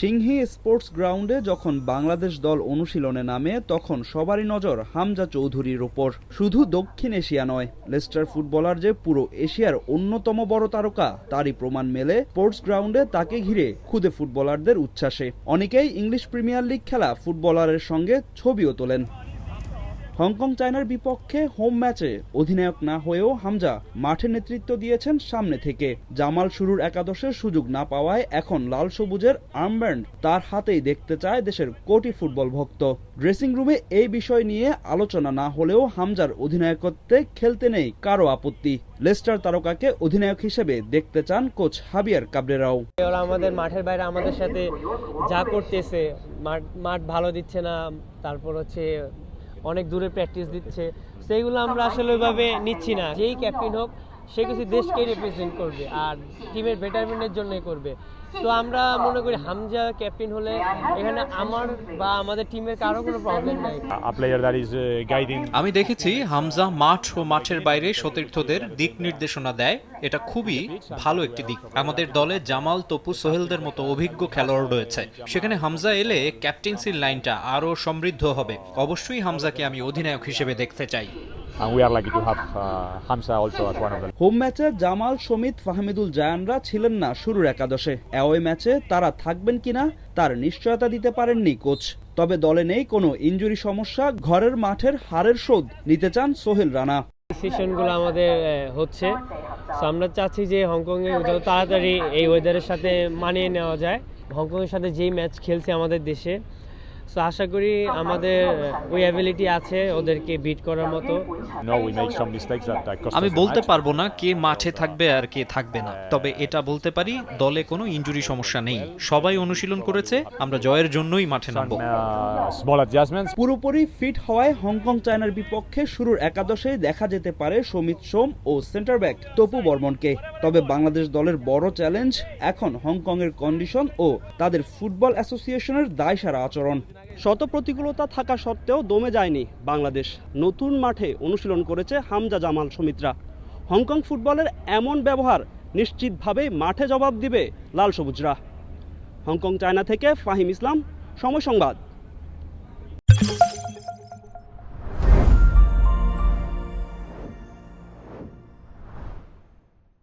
Singhi sports গ্রাউন্ডে যখন বাংলাদেশ দল অনুশীলনে নামে, তখন সবারই নজর হামজা চৌধুরীর ওপর শুধু দক্ষিণ এশিয়া নয়, লেস্টার ফুটবলার যে পুরো এশিয়ার অন্যতম বড় তারকা, তারই প্রমাণ মেলে স্পোর্টস গ্রাউন্ডে তাকে ঘিরে খুদে ফুটবলারদের উচ্ছ্বাসে। অনেকেই ইংলিশ প্রিমিয়ার লিগ খেলা ফুটবলারের সঙ্গে ছবিও তোলেন। হংকং, চায়নার বিপক্ষে হোম ম্যাচে অধিনায়ক না হয়েও হামজা মাঠে নেতৃত্ব দিয়েছেন সামনে থেকে। জামাল শুরুর একাদশের সুযোগ না পাওয়ায় এখন লাল সবুজের আর্মব্যান্ড তার হাতেই দেখতে চায় দেশের কোটি ফুটবল ভক্ত। ড্রেসিং রুমে এই বিষয় নিয়ে আলোচনা না হলেও হামজার অধিনায়কত্বে খেলতে নেই কারও আপত্তি। লেস্টার তারকাকে অধিনায়ক হিসেবে দেখতে চান কোচ হাবিয়ার কাবরেরাও। আমাদের মাঠের বাইরে আমাদের সাথে যা করতেছে, মাঠ মাঠ ভালো দিচ্ছে না, তারপর হচ্ছে অনেক দূরে প্র্যাকটিস দিচ্ছে। সেইগুলো আমরা আসলে ওইভাবে নিচ্ছি না। যেই ক্যাপ্টেন হোক সে কিছু দেশকে রিপ্রেজেন্ট করবে আর টিমের বেটারমেন্টের জন্যই করবে। তো আমরা মনে করি হামজা ক্যাপ্টেন হলে এখানে আমার বা আমাদের টিমের কারও কোনো প্রবলেম নাই। A player that is uh, guiding. আমি দেখেছি হামজা মাঠ ও মাঠের বাইরে সতীর্থদের দিক নির্দেশনা দেয়। এটা খুবই ভালো একটি দিক। আমাদের দলে জামাল তপু সোহেলদের মতো অভিজ্ঞ খেলোয়াড় রয়েছে। সেখানে হামজা এলে ক্যাপ্টেন্সির লাইনটা আরও সমৃদ্ধ হবে। অবশ্যই হামজাকে আমি অধিনায়ক হিসেবে দেখতে চাই। And we are lucky to have uh, Hamza also as one of them. Home ম্যাচে জামাল সমিত ফাহমিদুল জায়ানরা ছিলেন না শুরুর একাদশে। অ্যাওয়ে ম্যাচে তারা থাকবেন কিনা তার নিশ্চয়তা দিতে পারেননি কোচ তবে দলে নেই কোনো ইনজুরি সমস্যা ঘরের মাঠের হারের শোধ নিতে চান সোহেল রানা। ডিসিশনগুলো আমাদের হচ্ছে। আমরা চাচ্ছি যে হংকংয়ে যত তাড়াতাড়ি এই ওয়েদারের সাথে মানিয়ে নেওয়া যায়। হংকংয়ের সাথে যেই ম্যাচ খেলছে আমাদের দেশে সো আশা করি আমাদের ওই অ্যাবিলিটি আছে ওদেরকে বিট করার মতো। No, we make some mistakes that, that cost আমি বলতে পারব না কে মাঠে থাকবে আর কে থাকবে না। তবে এটা বলতে পারি দলে কোনো ইনজুরি সমস্যা নেই। সবাই অনুশীলন করেছে আমরা জয়ের জন্যই মাঠে নামবো। uh, small adjustments. পুরোপুরি ফিট হওয়ায় হংকং চায়নার বিপক্ষে শুরুর একাদশে দেখা যেতে পারে সমিত সোম ও সেন্টার ব্যাক তপু বর্মনকে। তবে বাংলাদেশ দলের বড় চ্যালেঞ্জ এখন হংকংয়ের কন্ডিশন ও তাদের ফুটবল অ্যাসোসিয়েশনের দায়সারা আচরণ। শত প্রতিকূলতা থাকা সত্ত্বেও দমে যায়নি বাংলাদেশ। নতুন মাঠে অনুশীলন করেছে হামজা জামাল সমিত্রা। হংকং ফুটবলের এমন ব্যবহার নিশ্চিতভাবেই মাঠে জবাব দিবে লাল সবুজরা। হংকং চায়না থেকে ফাহিম ইসলাম, সময় সংবাদ।